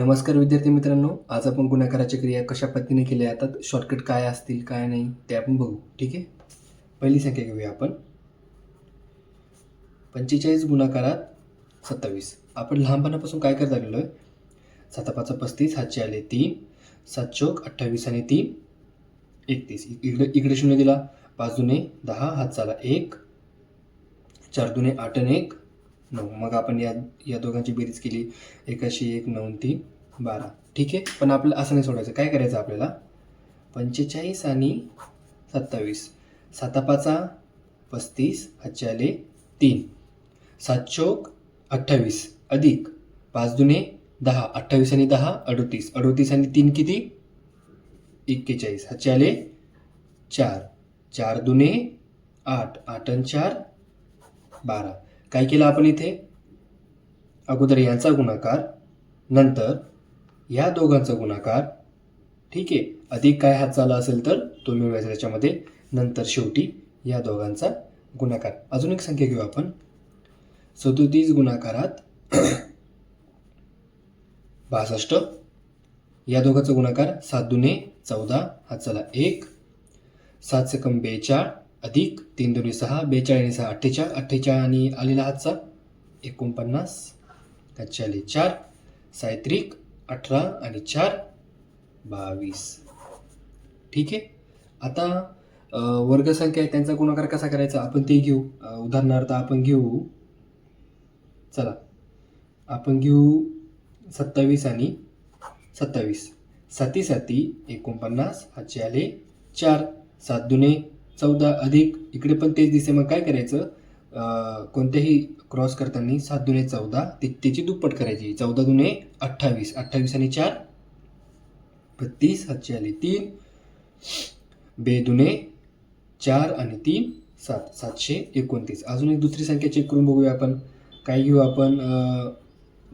नमस्कार विद्यार्थी मित्रांनो आज आपण गुणाकाराच्या क्रिया कशा पद्धतीने केल्या जातात शॉर्टकट काय असतील काय नाही ते आपण बघू ठीक आहे? पहिली संख्या घेऊया आपण. पंचेचाळीस गुणाकारात सत्तावीस. आपण लहानपणापासून काय करत आलेलो आहे? सातापाचा पस्तीस सातशे आले तीन सात चौक अठ्ठावीस आणि तीन एकतीस. इकडे इकडे शून्य दिला. पाच दुने दहा हात चाला एक चार दुने आठ आणि एक नऊ. मग आपण या या दोघांची बेरीज केली. एकाशी एक नऊ तीन बारा. ठीक आहे? पण आपल्याला असं नाही सोडायचं. काय करायचं आपल्याला? पंचेचाळीस आणि सत्तावीस. सातापाचा पस्तीस हातचे तीन. सात चौक अठ्ठावीस. अधिक पाच दुने दहा. अठ्ठावीस आणि दहा अडोतीस. अडोतीस आणि तीन किती? एक्केचाळीस. हातचे चार. चार दुने आठ. आठ आणि चार बारा. काय केलं आपण इथे? अगोदर यांचा गुणाकार नंतर या दोघांचा गुणाकार. ठीक आहे? अधिक काय हात चाला असेल तर तो मिळवायचा त्याच्यामध्ये. नंतर शेवटी या दोघांचा गुणाकार. अजून एक संख्या घेऊ आपण. सदोतीस गुणाकारात बासष्ट. या दोघांचा गुणाकार सात दुने चौदा. हात चाला एक. सात सकम बेचाळ अधिक तीन दोन्ही सहा बेचाळीस सहा अठ्ठेचाळ अठ्ठेचाळ आणि आलेला हातचा एकोणपन्नास हातचे आले चार सायत्रिक अठरा आणि चार बावीस. ठीक आहे? आता वर्गसंख्या आहे त्यांचा गुणाकार कसा करायचा? आपण ते घेऊ. उदाहरणार्थ आपण घेऊ चला. आपण घेऊ सत्तावीस आणि सत्तावीस. साती साती एकोणपन्नास हातचे आले चार. सात दुने चौदा अधिक इकडे पण तेच दिसे मग काय करायचं? कोणत्याही क्रॉस करताना सात दुने चौदा ते त्याची दुप्पट करायची. चौदा दुने अठ्ठावीस. अठ्ठावीस आणि चार बत्तीस. हातचे आले तीन. बे दुने चार आणि तीन सात. सातशे एकोणतीस. अजून एक दुसरी संख्या चेक करून बघूया आपण. काय घेऊ आपण?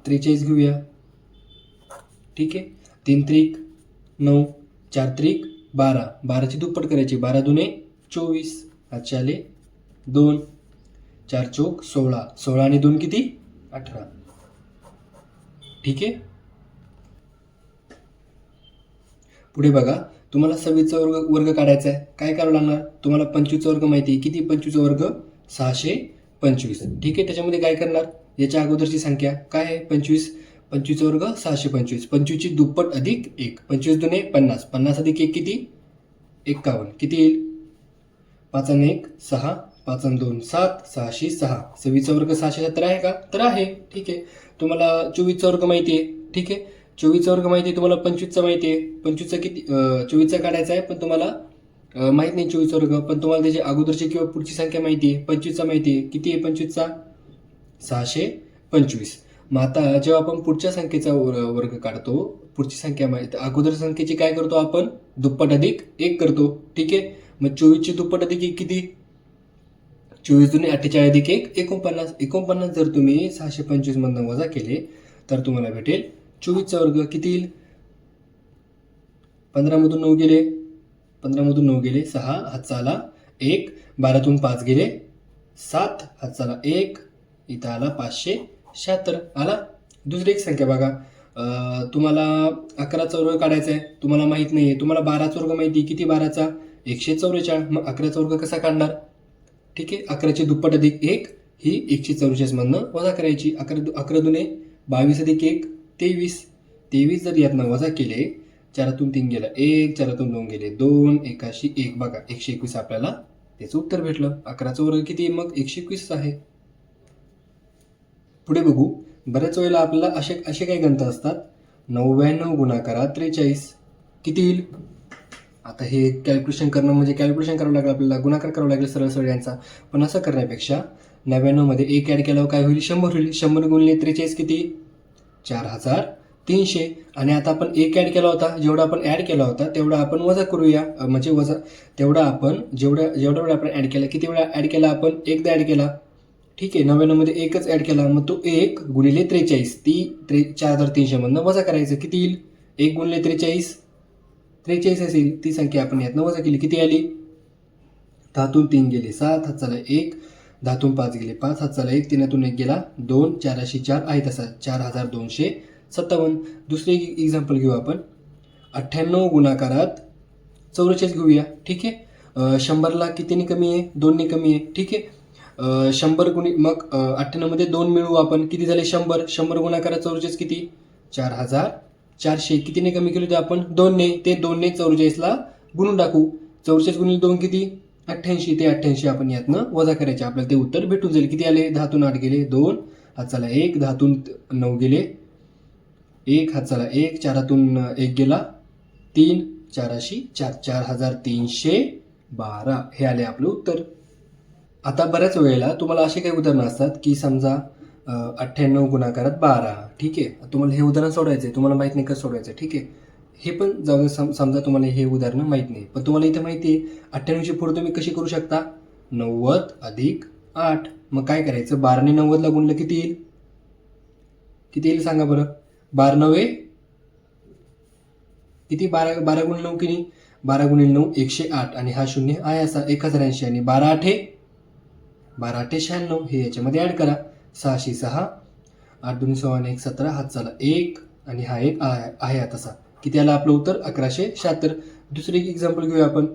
त्रेचाळीस घेऊया. ठीक आहे? तीन त्रिक नऊ चार त्रिक बारा. बाराची दुप्पट करायची. बारा दुने चोवीस पाचशे आले दोन चार चौक सोळा. सोळा आणि दोन किती? अठरा. ठीक आहे? पुढे बघा. तुम्हाला सव्वीसचा वर्ग वर्ग काढायचा आहे. काय करावं लागणार? तुम्हाला पंचवीसचा वर्ग माहिती आहे. किती पंचवीसचा वर्ग? सहाशे पंचवीस. ठीक आहे? त्याच्यामध्ये काय करणार? याच्या अगोदरची संख्या काय आहे? पंचवीस. पंचवीसचा वर्ग सहाशे पंचवीस. पंचवीसची दुप्पट अधिक एक. पंचवीस दुने पन्नास. पन्नास अधिक एक किती? एक्कावन्न किती येईल? पाच आणि एक सहा पाच आणि दोन सात सहाशे सहा. सव्वीसचा वर्ग सहाशे सत्तर आहे का? तर आहे. ठीक आहे. तुम्हाला चोवीसचा वर्ग माहिती आहे. ठीक आहे. चोवीसचा वर्ग माहिती आहे तुम्हाला पंचवीसचा माहिती आहे. पंचवीसचा किती चोवीसचा काढायचा आहे पण तुम्हाला अं, माहीत नाही चोवीसचा वर्ग पण तुम्हाला त्याची अगोदरची किंवा पुढची संख्या माहिती आहे. पंचवीसचा माहिती आहे. किती आहे पंचवीसचा? सहाशे पंचवीस. मग आता जेव्हा आपण पुढच्या संख्येचा वर्ग काढतो पुढची संख्या माहिती अगोदर संख्येची काय करतो आपण? दुप्पट अधिक एक करतो. ठीक आहे? मग चोवीसची दुप्पट अधिक एक किती? चोवीस दुने अठ्ठेचाळीस अधिक एक एकोणपन्नास एकोणपन्नास जर तुम्ही सहाशे पंचवीस मधनं वजा केले तर तुम्हाला भेटेल चोवीसचा वर्ग किती येईल? पंधरामधून नऊ गेले. पंधरामधून नऊ गेले सहा हातचा आला एक बारातून पाच गेले सात हातचा आला एक इथं आला पाचशे शहात्तर. आला? दुसरी एक संख्या बघा. तुम्हाला अकराचा वर्ग काढायचा आहे. तुम्हाला माहीत नाही आहे तुम्हाला बाराचा वर्ग माहिती आहे किती बाराचा? एकशे चौवेचाळीस मग अकराचा वर्ग कसा काढणार? ठीक आहे अकराची दुप्पट अधिक एक ही एकशे चौवेचाळीसमधनं वजा करायची. अकरा दु- अकरा दुने बावीस अधिक एक तेवीस. तेवीस जर यातनं वजा केले चारातून तीन गेला एक चारातून दोन गेले दोन एकाशी एक. बघा एकशे एकवीस आपल्याला त्याचं उत्तर भेटलं. अकराचा वर्ग किती मग? एकशे एकवीस आहे. पुढे बघू. बऱ्याच वेळेला आपल्याला असे असे काही गणित असतात. नव्याण्णव गुणाकारात त्रेचाळीस. किती येईल? आता हे कॅल्क्युलेशन करणं म्हणजे कॅल्क्युलेशन करावं लागेल आपल्याला गुणाकार करावं लागेल सरळ सरळ यांचा. पण असं करण्यापेक्षा नव्याण्णवमध्ये एक ॲड केल्यावर काय होईल? शंभर होईल. शंभर गुणले त्रेचाळीस किती? चार हजार तीनशे. आणि आता आपण एक ॲड केला होता जेवढा आपण ॲड केला होता तेवढा आपण वजा करूया. म्हणजे वजा तेवढा आपण जेवढा जेवढा वेळा आपण ॲड केला किती वेळा ॲड केला आपण? एकदा ॲड केला. ठीक आहे नव्याण्णवमध्ये एकच ॲड केला. मग तो एक गुणिले त्रेचाळीस. ती त्रे चार हजार तीनशेमधनं वजा करायचं. किती येईल? एक गुणिले त्रेचाळीस. त्रेचाळीस असेल ती संख्या आपण यातनं वजा केली. किती आली? धातून तीन गेले सात हात चाला एक. धातून पाच गेले पाच हात चाला एक. तीनातून एक गेला दोन. चाराशे चार आहे तसा चार हजार दोनशे सत्तावन्न. दुसरे एक्झाम्पल घेऊ आपण. अठ्ठ्याण्णव गुणाकारात चौवेचाळीस घेऊया. ठीक आहे? शंभरला कितीने कमी आहे? दोनने कमी आहे. ठीक आहे? शंभर गुणी मग अठ्ठ्याण्णवमध्ये दोन मिळवू आपण. किती झाले? शंभर. शंभर गुणाकारात चौवेचाळीस किती? चार हजार चारशे कितीने कमी केले होते आपण? दोनने ते दोनने चौवेचाळीसला गुणून टाकू. चौवेचाळीस गुणिले दोन किती? अठ्ठ्याऐंशी. ते अठ्ठ्याऐंशी आपण यातनं वजा करायचे. आपल्याला ते उत्तर भेटून जाईल. किती आले? दहातून आठ गेले दोन. हात चाला एक दहातून नऊ गेले. एक हात चाला एक चारातून एक गेला. तीन चाराशी चार. चार हजार तीनशे बारा. हे आले आपलं उत्तर. आता बऱ्याच वेळेला तुम्हाला असे काही उदाहरणं असतात की समजा अठ्ठ्याण्णव गुणाकारात बारा. ठीक आहे? तुम्हाला हे उदाहरण सोडवायचं आहे तुम्हाला माहीत नाही कसं सोडवायचं ठीक आहे? हे पण जाऊ सम समजा तुम्हाला हे उदाहरणं माहीत नाही. पण तुम्हाला इथे माहिती आहे अठ्ठ्याण्णवची पुढे तुम्ही कशी करू शकता? नव्वद अधिक आठ. मग काय करायचं? बाराने नव्वदला गुणलं किती येईल? किती येईल सांगा बरं. बारा नव्हे किती? बारा बारा गुणिले नऊ किती? बारा गुणिले नऊ एकशे आठ. आणि हा शून्य आहे असा एक हजार ऐंशी. आणि बारा आठे बारा आठे शहाण्णव. हे याच्यामध्ये ॲड करा. सहाशे सहा आठ दोन्ही सोळा आणि एक सतरा हात झाला एक आणि हा एक आहे आहे हा तसा किती आला आपलं उत्तर? अकराशे शहात्तर. दुसरे एक एक्झाम्पल घेऊया आपण.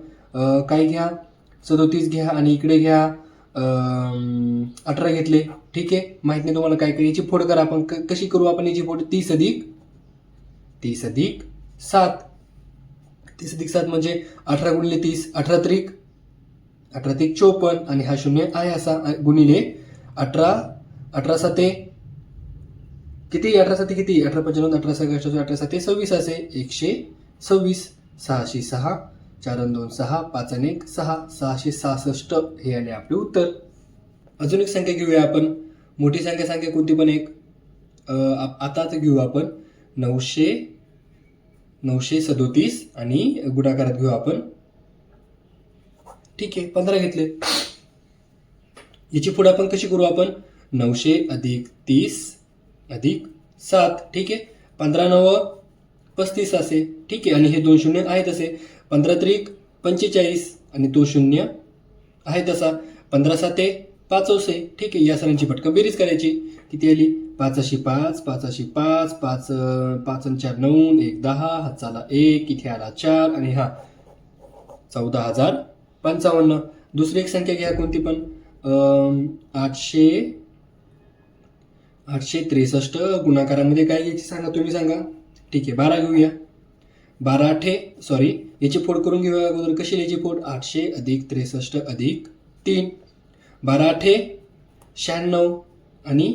काय घ्या? सदोतीस घ्या आणि इकडे घ्या. अठरा घेतले. ठीक आहे? माहीत नाही तुम्हाला काय काय. याची फोड करा आपण. क- कशी करू आपण याची फोड? तीस अधिक तीस अधिक सात. तीस अधिक सात म्हणजे अठरा गुणिले तीस अठरा त्रिक अठरा त्रिक चोपन्न आणि हा शून्य आहे असा. गुणिले अठरा अठरा ते किती? अठरा साते किती? अठरा पंच्याण्णव अठरा सहा अठरा अठरा साते सव्वीस असे. एकशे सव्वीस सहाशे सहा चार दोन सहा पाच आणि एक सहा सहाशे सहासष्ट. हे आले आपले उत्तर. अजून एक संख्या घेऊया आपण. मोठी संख्या संख्या कोणती पण एक. आताच घेऊ आपण. नऊशे नऊशे सदोतीस आणि गुणाकारात घेऊ आपण. ठीक आहे पंधरा घेतले. याची पुढे आपण कशी करू आपण? नऊशे अधिक तीस अधिक सात ठीक आहे? पंधरा नव पस्तीस असे ठीक आहे? आणि हे दोन शून्य आहेत असे. पंधरा त्रिक पंचेचाळीस आणि तो शून्य आहे तसा पंधरा साते पाचवसे ठीक आहे? या सरांची पटकन बेरीज करायची. किती आली? पाचशे पाच पाचाशी पाच पाच पाच चार नऊ एक दहा हात एक इथे आला चार आणि हा चौदा हजार पंचावन्न. दुसरी एक संख्या घ्या कोणती पण. आठशे आठशे त्रेसष्ट गुणाकारामध्ये काय घ्यायची सांगा तुम्ही सांगा. ठीक आहे बारा घेऊया. बारा आठे सॉरी याची फोड करून घेऊया अगोदर. कशी याची फोड? आठशे अधिक त्रेसष्ट अधिक तीन. बारा आठे शहाण्णव आणि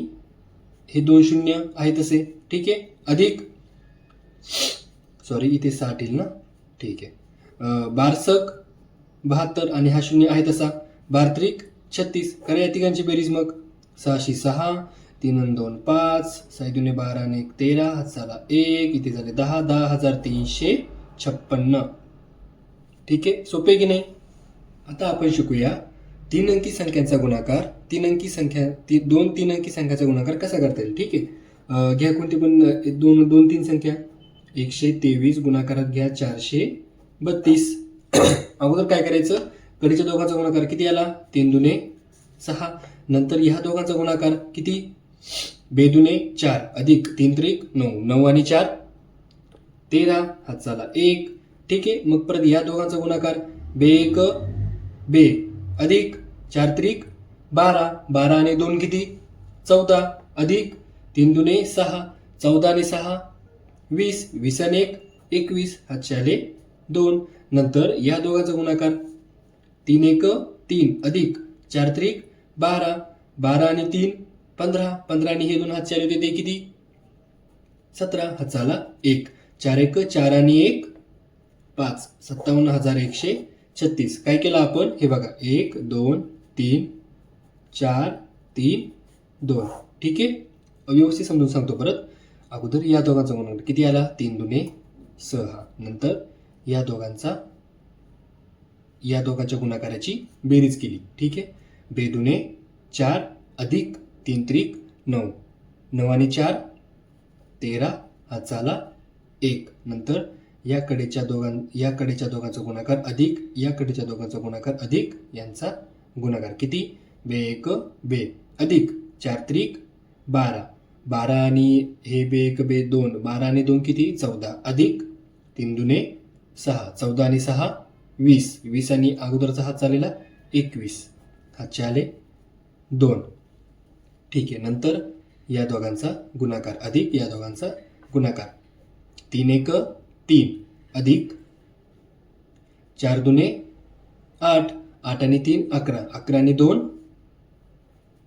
हे दोन शून्य आहे तसे. ठीक आहे अधिक. सॉरी इथे साठ येईल ना? ठीक आहे. बारसक बहात्तर आणि हा शून्य आहे तसा. बारत्रिक छत्तीस. करा या तिघांची बेरीज मग. सहाशे सहा तीन दोन पाच साई दुने बारा आणि एक तेरा हात झाला एक इथे झाले दहा दहा हजार तीनशे छप्पन्न. ठीक आहे? सोपे की नाही? आता आपण शिकूया. तीन अंकी संख्यांचा गुणाकार तीन अंकी संख्या ती दोन तीन अंकी संख्याचा गुणाकार कसा करता येईल? ठीक आहे? घ्या कोणती पण दोन दोन तीन संख्या. एकशे तेवीस गुणाकारात घ्या चारशे बत्तीस. अगोदर काय करायचं? कडीच्या दोघांचा गुणाकार किती आला? तीन दुने सहा. नंतर ह्या दोघांचा गुणाकार किती? बेदुने चार अधिक तीन त्रिक नऊ. नऊ आणि चार. तेरा हात झाला एक. ठीक आहे मग परत या दोघांचा गुणाकार. बे एक बे. अधिक चार त्रिक बारा. बारा आणि दोन किती? चौदा. अधिक तीन दुने सहा. चौदा आणि सहा वीस. वीस आणि एक एकवीस. हातचे आले दोन. नंतर या दोघांचा गुणाकार. तीन एक तीन. अधिक चार त्रिक बारा. बारा आणि तीन. पंधरा पंधरा आणि हे दोन हात आले होते ते किती? सतरा. हाताला एक. चार एक चार आणि एक पाच. सत्तावन्न हजार एकशे छत्तीस. काय केलं आपण? हे बघा. एक दोन तीन चार तीन दोन. ठीक आहे? व्यवस्थित समजून सांगतो परत. अगोदर या दोघांचा गुणाकार किती आला? तीन दुने सहा. नंतर या दोघांचा या दोघांच्या गुणाकाराची बेरीज केली. ठीक आहे? बेदुने चार अधिक तीन त्रिक नऊ. नऊ आणि चार तेरा हा झाला एक. नंतर या कडेच्या दोघां या कडेच्या दोघांचा गुणाकार अधिक या कडेच्या दोघांचा गुणाकार अधिक यांचा गुणाकार किती? बे एक बे. अधिक. चार त्रिक बारा. बारा आणि हे बे एक बे दोन. बारा आणि दोन किती? चौदा. अधिक. तीन दुने सहा. चौदा आणि सहा वीस. वीस आणि अगोदरचा हात चाललेला एकवीस. हातचे आले दोन. ठीक आहे नंतर या दोघांचा गुणाकार अधिक या दोघांचा गुणाकार. तीन एक तीन अधिक चार दुने आठ. आठ आणि तीन अकरा. अकरा आणि दोन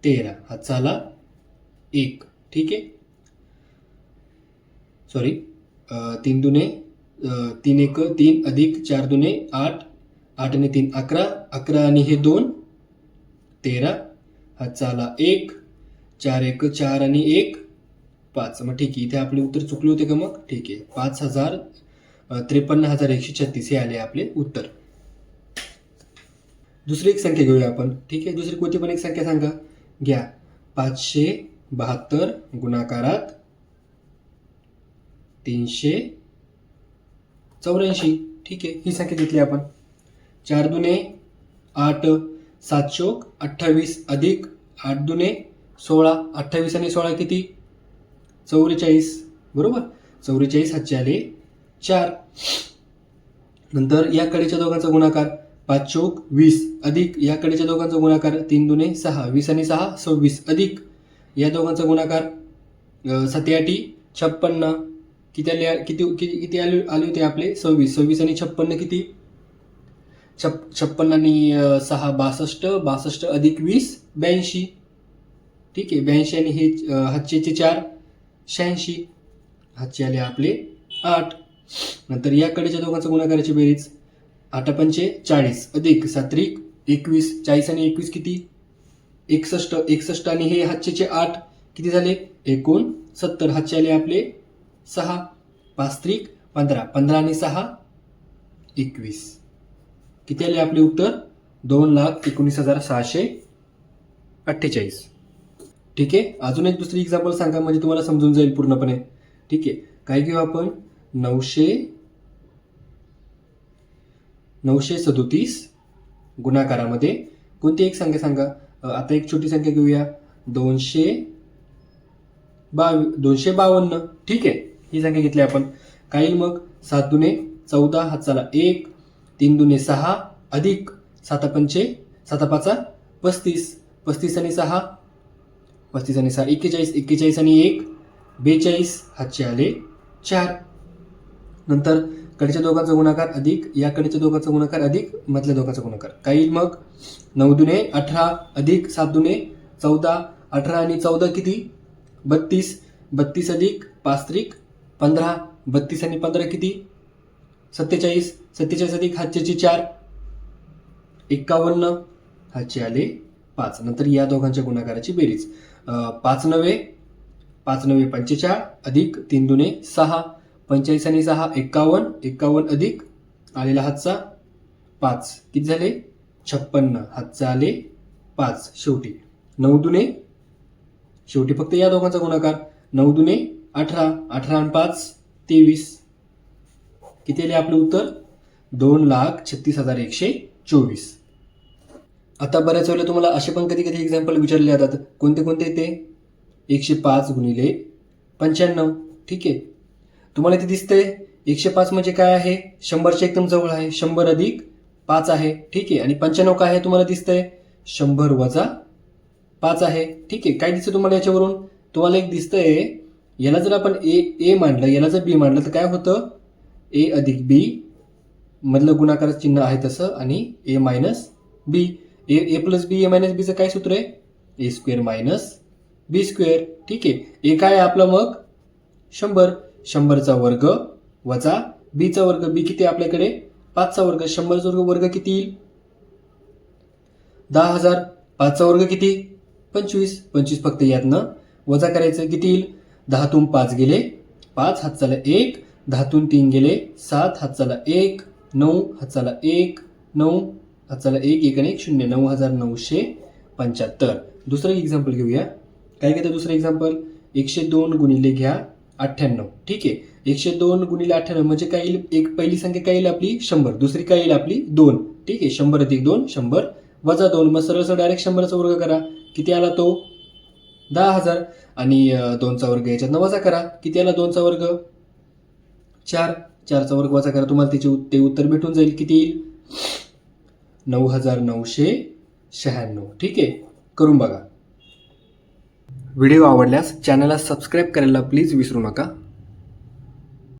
तेरा. हातचा आला एक. ठीक आहे? सॉरी तीन दुने तीन एक तीन अधिक चार दुने आठ. आठ आणि तीन अकरा. अकरा आणि हे दोन तेरा. हातचा आला एक. चार एक चार आणि एक. पाच. मग ठीक आहे इथे आपले उत्तर चुकले होते का मग? ठीक आहे. पाच हजार त्रेपन्न हजार एकशे छत्तीस हे आले आपले उत्तर. दुसरी एक संख्या घेऊया आपण. ठीक आहे दुसरी कोणती पण एक संख्या सांगा. घ्या. पाचशे बहात्तर गुणाकारात तीनशे चौऱ्याऐंशी. ठीक आहे ही संख्या घेतली आपण. चार दुने आठ सात चोक अठ्ठावीस अधिक आठ दुने सोळा अठ्ठावीस आणि सोळा किती? चौवेचाळीस. बरोबर? चौवेचाळीस हातचे आले चार. नंतर या कडेच्या दोघांचा गुणाकार पाच चौक वीस. अधिक या कडेच्या दोघांचा गुणाकार तीन दुने सहा. वीस आणि सहा सव्वीस. अधिक या दोघांचा गुणाकार सत्याटी छप्पन्न. किती आले किती किती किती आले आले होते आपले? सव्वीस. सव्वीस आणि छप्पन्न किती? छप छप्पन्न आणि सहा. बासष्ट. बासष्ट अधिक वीस. ब्याऐंशी. ठीक आहे. ब्याऐंशी आणि हे अ, हातचेचे चार. शहाऐंशी हातचे आले आपले आठ. नंतर या कडेच्या दोघांचा गुणाकाराची बेरीज. आठ पंचे चाळीस. अधिक सात्रिक एकवीस. चाळीस आणि एकवीस किती? एकसष्ट. एकसष्ट आणि हे हातचेचे आठ. किती झाले? एकूण सत्तर. हातचे आले आपले सहा. पाच त्रिक पंधरा. पंधरा आणि सहा एकवीस. किती आले आपले उत्तर? दोन लाख एकोणीस हजार सहाशे अठ्ठेचाळीस. ठीक आहे? अजून एक दुसरी एक्झाम्पल सांगा म्हणजे तुम्हाला समजून जाईल पूर्णपणे. ठीक आहे? काय घेऊ आपण? नऊशे नऊशे सदोतीस गुणाकारामध्ये. कोणती एक संख्या सांगा? आता एक छोटी संख्या घेऊया. दोनशे बावी दोनशे बावन्न. ठीक आहे? ही संख्या घेतली आपण. काय येईल मग? सात दुने चौदा हातचाला एक. तीन दुने सहा अधिक साता पंचे साता पाचा पस्तीस. पस्तीस आणि सहा पस्तीस आणि सहा एक्केचाळीस एक्केचाळीस आणि एक बेचाळीस हातचे आले चार. नंतर कडच्या दोघांचा गुणाकार अधिक या कडच्या दोघांचा गुणाकार अधिक मधल्या दोघांचा गुणाकार. काही मग? नऊ दुने अठरा अधिक सात दुने चौदा अठरा आणि चौदा किती? बत्तीस. बत्तीस अधिक पाच त्रिक पंधरा. बत्तीस आणि पंधरा किती? सत्तेचाळीस. सत्तेचाळीस अधिक हातच्याची चार. एक्कावन्न. हातचे आले पाच. नंतर या दोघांच्या गुणाकाराची बेरीज. पाच नवे पाच नवे पंचेचाळ अधिक तीन दुने सहा. पंचेचाळीस आणि सहा एक्कावन्न एक्कावन्न अधिक आलेला हातचा पाच. किती झाले? छप्पन्न. हातचा आले पाच. शेवटी नऊ दुने शेवटी फक्त या दोघांचा गुणाकार. नऊ दुने अठरा. अठरा आणि पाच तेवीस. किती आले आपले उत्तर? दोन लाख छत्तीस हजार एकशे चोवीस. आता बऱ्याच वेळेला तुम्हाला असे पण कधी कधी एक्झाम्पल विचारले जातात. कोणते कोणते ते? एकशे पाच गुणिले पंच्याण्णव. ठीक आहे. तुम्हाला इथे दिसतंय. एकशे पाच म्हणजे काय आहे? शंभरच्या एकदम जवळ आहे. शंभर अधिक पाच आहे. ठीक आहे. आणि पंच्याण्णव काय आहे तुम्हाला दिसतंय? शंभर वजा पाच आहे. ठीक आहे. काय दिसतं तुम्हाला याच्यावरून? तुम्हाला एक दिसतंय याला जर आपण ए ए मांडलं याला जर बी मांडलं तर काय होतं? ए अधिक बी मधलं गुणाकार चिन्ह आहे तसं आणि A minus B. A A plus B A minus बीचं काय सूत्र आहे? A square minus B square ठीक आहे. ए काय आहे आपलं मग? शंभर. शंभरचा वर्ग वजा बीचा वर्ग. बी किती आपल्याकडे? पाचचा वर्ग. शंभरचा वर्ग वर्ग किती येईल? दहा हजार. पाचचा वर्ग किती? पंचवीस. पंचवीस फक्त यातनं वजा करायचं किती येईल? दहातून पाच गेले पाच. हातचाला एक. दहातून तीन गेले सात. हातचाला एक. नऊ. हातचाला एक. नऊ. चला एक एक आणि एक शून्य नऊ हजार नऊशे पंच्याहत्तर. दुसरं एक्झाम्पल घेऊया. काय घेतं दुसरं एक्झाम्पल एकशे दोन गुणिले घ्या अठ्ठ्याण्णव. ठीक आहे? एकशे दोन गुणिले अठ्ठ्याण्णव म्हणजे काय येईल? एक पहिली संख्या काय येईल आपली? शंभर. दुसरी काय येईल आपली? दोन. ठीक आहे? शंभर अधिक दोन शंभर वजा दोन. मग सरळ सरळ डायरेक्ट शंभरचा वर्ग करा. किती आला तो? दहा हजार. आणि दोनचा वर्ग याच्यात वजा करा. किती आला दोनचा वर्ग? चार. चारचा वर्ग वजा करा. तुम्हाला त्याचे ते उत्तर भेटून जाईल. किती येईल? नऊ हजार नऊशे शहाण्णव. ठीक आहे? करून बघा. व्हिडिओ आवडल्यास चॅनलला सबस्क्राईब करायला प्लीज विसरू नका.